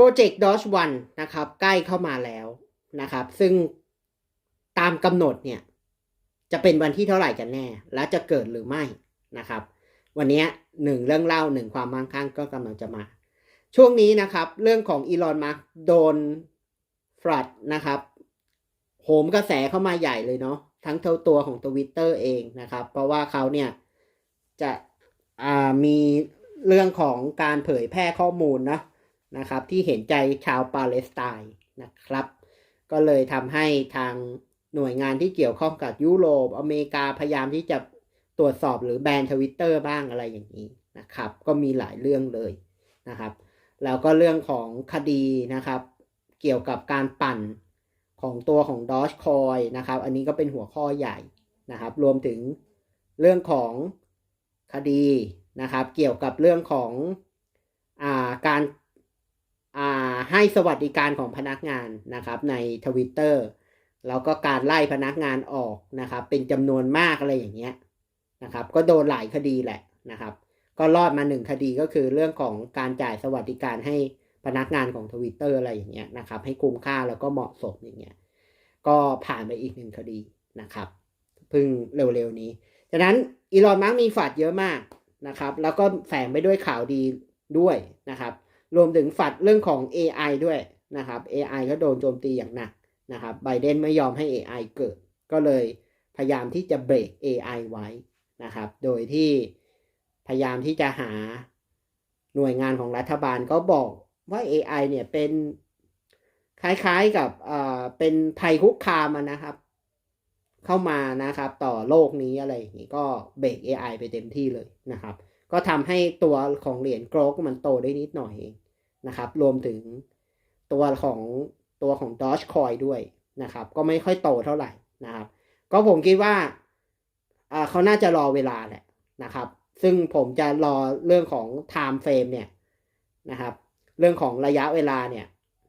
รเจกต์ดอชวันนะครับ ใกล้เข้ามาแล้วนะครับ ซึ่งตามกำหนดเนี่ย จะเป็นวันที่เท่าไหร่กันแน่ และจะเกิดหรือไม่นะครับ วันนี้หนึ่งเรื่องเล่าหนึ่งความมั่งคั่งก็กำลังจะมา ช่วงนี้นะครับ เรื่องของอีลอนมาร์กโดนฟลัดนะครับโหมกระแสเข้ามาใหญ่เลยเนาะทั้งเท่าตัวของทวิตเตอร์เองนะครับ เพราะว่าเขาเนี่ยจะมีเรื่องของการเผยแพร่ข้อมูลนะ นะครับที่เห็นใจชาวปาเลสไตน์นะครับ ก็เลยทำให้ทางหน่วยงานที่เกี่ยวข้องกับยุโรปอเมริกาพยายามที่จะตรวจสอบหรือแบนทวิตเตอร์บ้างอะไรอย่างนี้นะครับ ก็มีหลายเรื่องเลยนะครับแล้วก็เรื่องของคดีนะครับ เกี่ยวกับการปั่นของตัวของ Dogecoin นะครับ อันนี้ก็เป็นหัวข้อใหญ่นะครับ รวมถึงเรื่องของคดีนะครับ เกี่ยวกับเรื่องของอาการ ให้สวัสดิการของพนักงานนะครับใน Twitter แล้วก็การไล่พนักงานออกนะครับ เป็นจำนวนมากอะไรอย่างเงี้ยนะครับ ก็โดนหลายคดีแหละนะครับ ก็รอดมาหนึ่งคดีก็คือเรื่องของการจ่ายสวัสดิการให้พนักงานของทวิตเตอร์อะไรอย่างเงี้ยนะครับ ให้คุ้มค่าแล้วก็เหมาะสมอย่างเงี้ยก็ผ่านไปอีกหนึ่งคดีนะครับเพิ่งเร็วๆนี้ฉะนั้นอีลอนมัสมีฝัดเยอะมากนะครับ แล้วก็แฝงไปด้วยข่าวดีด้วยนะครับ รวมถึงฝัดเรื่องของ AI ด้วยนะครับ AI ก็โดนโจมตีอย่างหนักนะครับไบเดนไม่ยอมให้ AI เกิด ก็เลยพยายามที่จะเบรก AI ไว้นะครับ โดยที่พยายามที่จะหาหน่วยงานของรัฐบาลก็บอกว่า AI เนี่ยเป็นคล้ายๆกับเอ่อเป็นภัยคุกคามนะครับ เข้ามานะครับ ต่อโลกนี้อะไรอย่างนี้ก็เบรก AI ไปเต็มที่เลยนะครับ ก็ทำให้ตัวของเหรียญโกลกมันโตได้นิดหน่อยเองนะครับ รวมถึงตัวของตัวของ Dogecoin ด้วยนะครับ ก็ไม่ค่อยโตเท่าไหร่นะครับ ก็ผมคิดว่าเขาน่าจะรอเวลาแหละนะครับ ซึ่งผมจะรอเรื่องของ time frame เนี่ยนะครับ เรื่องของระยะเวลาเนี่ย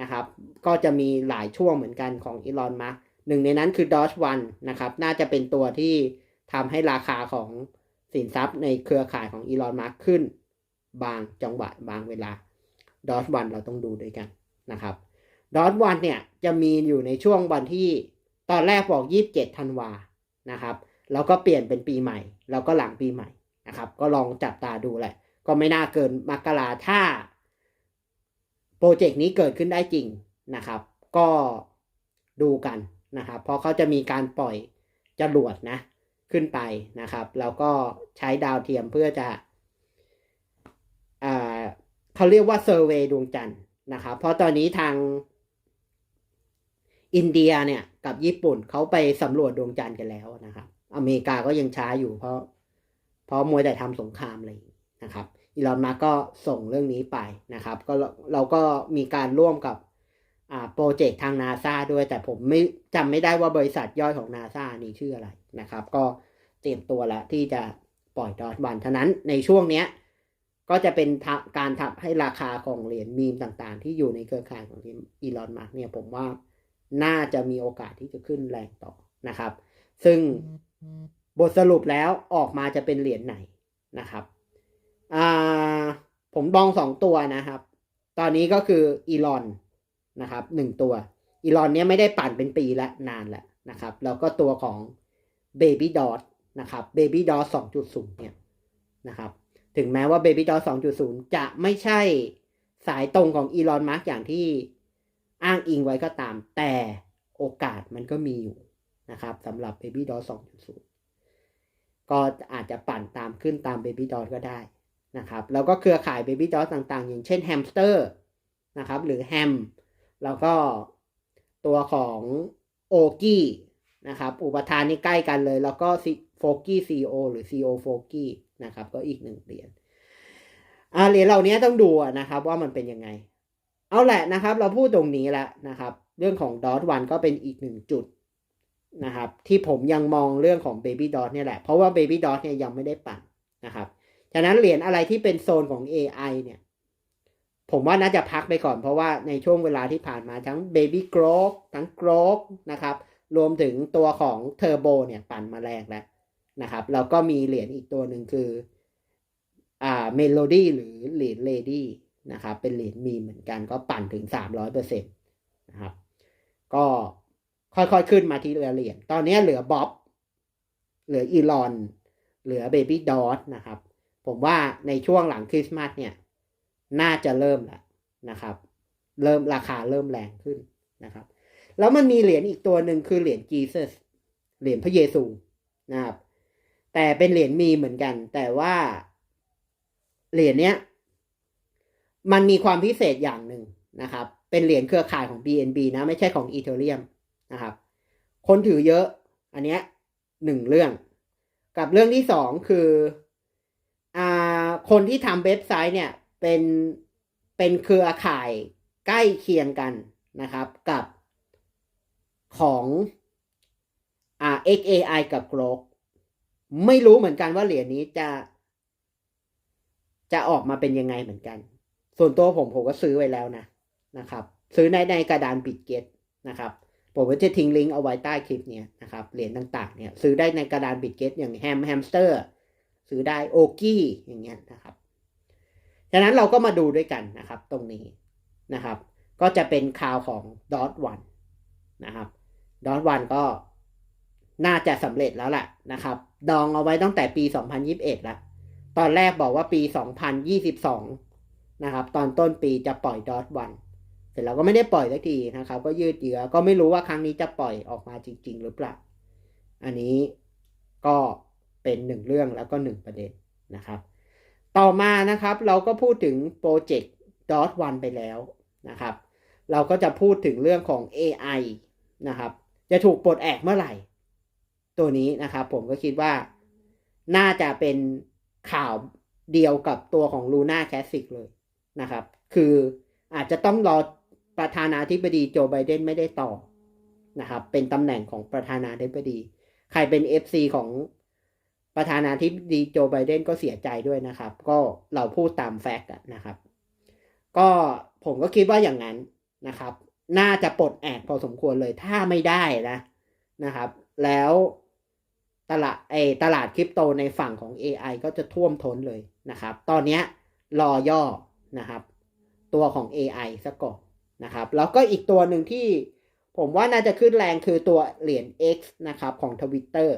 นะครับ ก็จะมีหลายช่วงเหมือนกันของอีลอนมาร์หนึ่งในนั้นคือ Doge One นะครับ น่าจะเป็นตัวที่ทำให้ราคาของ สินทรัพย์ในเครือข่ายของอีลอนมาร์ขึ้น บางจังหวะบางเวลา Doge One เราต้องดูด้วยกันนะครับ Doge One เนี่ยจะมีอยู่ในช่วงวันที่ตอนแรกบอก 27ธันวานะครับแล้วก็เปลี่ยนเป็นปีใหม่ แล้วก็หลังปีใหม่นะครับ ก็ลองจับตาดูแหละ ก็ไม่น่าเกินมกราถ้าโปรเจกต์นี้เกิดขึ้นได้จริงนะครับ ก็ดูกันนะครับ เพราะเขาจะมีการปล่อยจรวดนะ ขึ้นไปนะครับ แล้วก็ใช้ดาวเทียมเพื่อจะอ่าเขาเรียกว่าเซอร์เวยดวงจันทร์นะครับ เพราะตอนนี้ทางอินเดียเนี่ยกับญี่ปุ่นเขาไปสำรวจดวงจันทร์กันแล้วนะครับ อเมริกาก็ยังช้าอยู่เพราะ เพราะมวยแต่ทำสงครามอะไรอย่างนี้นะครับอีลอนมาก็ส่งเรื่องนี้ไปนะครับ ก็เราก็มีการร่วมกับ โปรเจกต์ทางนาซาด้วย แต่ผมไม่จำไม่ได้ว่าบริษัทย่อยของนาซานี่ชื่ออะไรนะครับ ก็เตรียมตัวแล้วที่จะปล่อยดอทวันเท่านั้นในช่วงเนี้ยก็จะเป็นการทำให้ราคาของเหรียญมีมต่างๆ ที่อยู่ในเครือข่ายของอีลอนมาร์กเนี่ยผมว่าน่าจะมีโอกาสที่จะขึ้นแรงต่อนะครับ ซึ่งบทสรุปแล้วออกมาจะเป็นเหรียญไหนนะครับอ่าผมบองสองตัวนะครับ ตอนนี้ก็คืออีลอน นะครับหนึ่งตัวอีลอนเนี้ยไม่ได้ปั่นเป็นปีละนานล้วนะครับ แล้วก็ตัวของ Baby Dot นะครับ Baby Dot 2.0 เนี่ยนะครับ ถึงแม้ว่า Baby Dot 2.0 จะไม่ใช่สายตรงของอีลอนมาร์กอย่างที่อ้างอิงไว้ก็ตาม แต่โอกาสมันก็มีอยู่นะครับสำหรับ Baby Dot 2.0 ก็อาจจะปั่นตามขึ้นตาม Baby Dot ก็ได้นะครับ แล้วก็เครือข่าย Baby Dot ต่างๆ อย่างเช่นแฮมสเตอร์นะครับ หรือแฮม แล้วก็ตัวของโอกี้นะครับ อุปทานนี่ใกล้กันเลย แล้วก็โฟกี้ซีโอหรือซีโอโฟกี้นะครับ ก็อีกหนึ่งเหรียญอ่าเหรียญเหล่านี้ต้องดูนะครับ ว่ามันเป็นยังไง เอาแหละนะครับ เราพูดตรงนี้แล้วนะครับ เรื่องของดอทวันก็เป็นอีกหนึ่งจุดนะครับ ที่ผมยังมองเรื่องของ Baby Dot เนี่ยแหละ เพราะว่า Baby Dot เนี่ยยังไม่ได้ปั่นนะครับฉะนั้นเหรียญอะไรที่เป็นโซนของ AI เนี่ย ผมว่าน่าจะพักไปก่อนเพราะว่าในช่วงเวลาที่ผ่านมาทั้ง Baby g r o w ทั้ง g r o w นะครับ รวมถึงตัวของ Turbo เนี่ยปั่นมาแรงแล้วนะครับแล้วก็มีเหรียญอีกตัวหนึ่งคืออ่า Melody หรือเหรียญ Lady นะครับเป็นเหรียญมีเหมือนกันก็ปั่นถึง 300เปอร์เซ็นตนะครับก็ค่อยๆขึ้นมาทีละเหรียญตอนนี้เหลือบ๊อบเหลืออีลอน เหลือเบบี้ดอทนะครับ ผมว่าในช่วงหลังคริสต์มาสเนี่ย น่าจะเริ่มแล้วนะครับ เริ่มราคาเริ่มแรงขึ้นนะครับ แล้วมันมีเหรียญอีกตัวหนึ่งคือเหรียญจีเซสเหรียญพระเยซูนะครับ แต่เป็นเหรียญมีเหมือนกัน แต่ว่าเหรียญเนี้ยมันมีความพิเศษอย่างหนึ่งนะครับ เป็นเหรียญเครือข่ายของ BNB นะไม่ใช่ของ Ethereum นะครับ คนถือเยอะ อันเนี้ยหนึ่งเรื่อง กับเรื่องที่สองคืออ่าคนที่ทำเว็บไซต์เนี่ย เป็นเป็นเครือข่ายใกล้เคียงกันนะครับกับของอ่า XAI กับ Grok ไม่รู้เหมือนกันว่าเหรียญนี้จะจะออกมาเป็นยังไงเหมือนกัน ส่วนตัวผมผมก็ซื้อไว้แล้วนะนะครับ ซื้อในในกระดานบิตเกตนะครับ ผมก็จะทิ้งลิงก์เอาไว้ใต้คลิปเนี้ยนะครับเหรียญต่างๆเนี่ยซื้อได้ในกระดานบิตเกตอย่างแฮมแฮมสเตอร์ ซื้อได้โอกี้อย่างเงี้ยนะครับ ฉะนั้นเราก็มาดูด้วยกันนะครับตรงนี้นะครับ ก็จะเป็นข่าวของดอทวันนะครับดอทวันก็น่าจะสำเร็จแล้วแหละนะครับ ดองเอาไว้ตั้งแต่ปี 2021แล้วตอนแรกบอกว่าปี 2022 นะครับ ตอนต้นปีจะปล่อยดอทวันเสร็จแล้วก็ไม่ได้ปล่อยสักทีนะครับ ก็ยืดเยื้อก็ไม่รู้ว่าครั้งนี้จะปล่อยออกมาจริง ๆ หรือเปล่า อันนี้ก็เป็นหนึ่งเรื่องแล้วก็หนึ่งประเด็นนะครับ ต่อมานะครับเราก็พูดถึงโปรเจกต์ดอทวันไปแล้วนะครับ เราก็จะพูดถึงเรื่องของ AI นะครับ จะถูกปลดแอกเมื่อไหร่ ตัวนี้นะครับผมก็คิดว่าน่าจะเป็นข่าวเดียวกับตัวของ Luna Classic เลยนะครับ คืออาจจะต้องรอประธานาธิบดีโจไบเดนไม่ได้ต่อนะครับ เป็นตำแหน่งของประธานาธิบดี ใครเป็น FC ของ ประธานาธิบดีโจไบเดนก็เสียใจด้วยนะครับ ก็เราพูดตามแฟกต์นะครับ ก็ผมก็คิดว่าอย่างนั้นนะครับ น่าจะปลดแอกพอสมควรเลยถ้าไม่ได้นะนะครับ แล้วตลาดไอตลาดคริปโตในฝั่งของ AI ก็จะท่วมท้นเลยนะครับ ตอนนี้รอย่อนะครับ ตัวของ AI ซะก่อนนะครับ แล้วก็อีกตัวหนึ่งที่ผมว่าน่าจะขึ้นแรงคือตัวเหรียญ X นะครับของ Twitter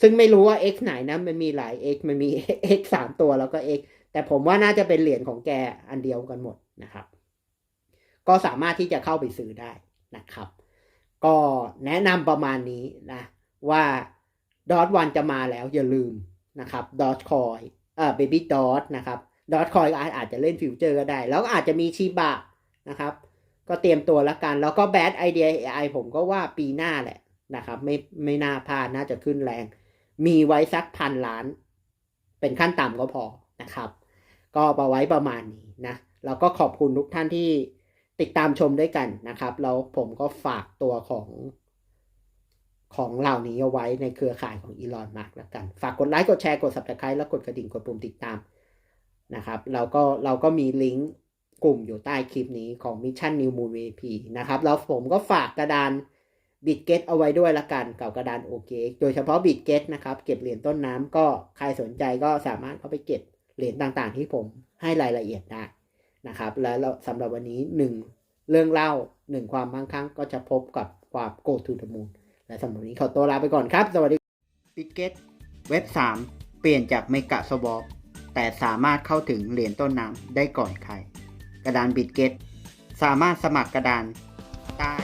ซึ่งไม่รู้ว่า X ไหนนะมันมีหลาย X มันมี X สามตัวแล้วก็ X แต่ผมว่าน่าจะเป็นเหรียญของแกอันเดียวกันหมดนะครับ ก็สามารถที่จะเข้าไปซื้อได้นะครับ ก็แนะนำประมาณนี้นะว่าดอทวันจะมาแล้วอย่าลืมนะครับดอทคอยเอ่อเบบี้ดอทนะครับดอทคอยอาจจะเล่นฟิวเจอร์ก็ได้ แล้วอาจจะมีชิบะนะครับ ก็เตรียมตัวล้วกัน แล้วก็แบดไอเดีย AI ผมก็ว่าปีหน้าแหละนะครับ ไม่ไม่น่าพลาดน่าจะขึ้นแรง มีไว้สักพันล้าน เป็นขั้นต่ำก็พอนะครับ ก็ประไว้ประมาณนี้นะแล้วก็ขอบคุณทุกท่านที่ติดตามชมด้วยกันนะครับ แล้วผมก็ฝากตัวของของเหล่านี้เอาไว้ในเครือข่ายของอีลอนมาร์กแล้วกัน ฝากกดไลค์ กดแชร์ กด subscribe แล้วกดกระดิ่ง กดปุ่มติดตามนะครับ เราก็เราก็มีลิงก์กลุ่มอยู่ใต้คลิปนี้ของ Mission New Moon VP นะครับ แล้วผมก็ฝากกระดาน บิตเกตเอาไว้ด้วยละกันกับกระดานโอเคโดยเฉพาะบิตเกตนะครับเก็บเหรียญต้นน้ำก็ใครสนใจก็สามารถเข้าไปเก็บเหรียญต่างๆ ที่ผมให้รายละเอียดได้นะครับ แล้วเราสำหรับวันนี้หนึ่งเรื่องเล่าหนึ่งความมั่งคั่งก็จะพบกับความ Go to the Moon และสำหรับวันนี้ขอตัวลาไปก่อนครับ สวัสดีบิตเกตเว็บ 3 เปลี่ยนจากเมกะสวอปแต่สามารถเข้าถึงเหรียญต้นน้ำได้ก่อนใคร กระดานบิตเกตสามารถสมัครกระดานได้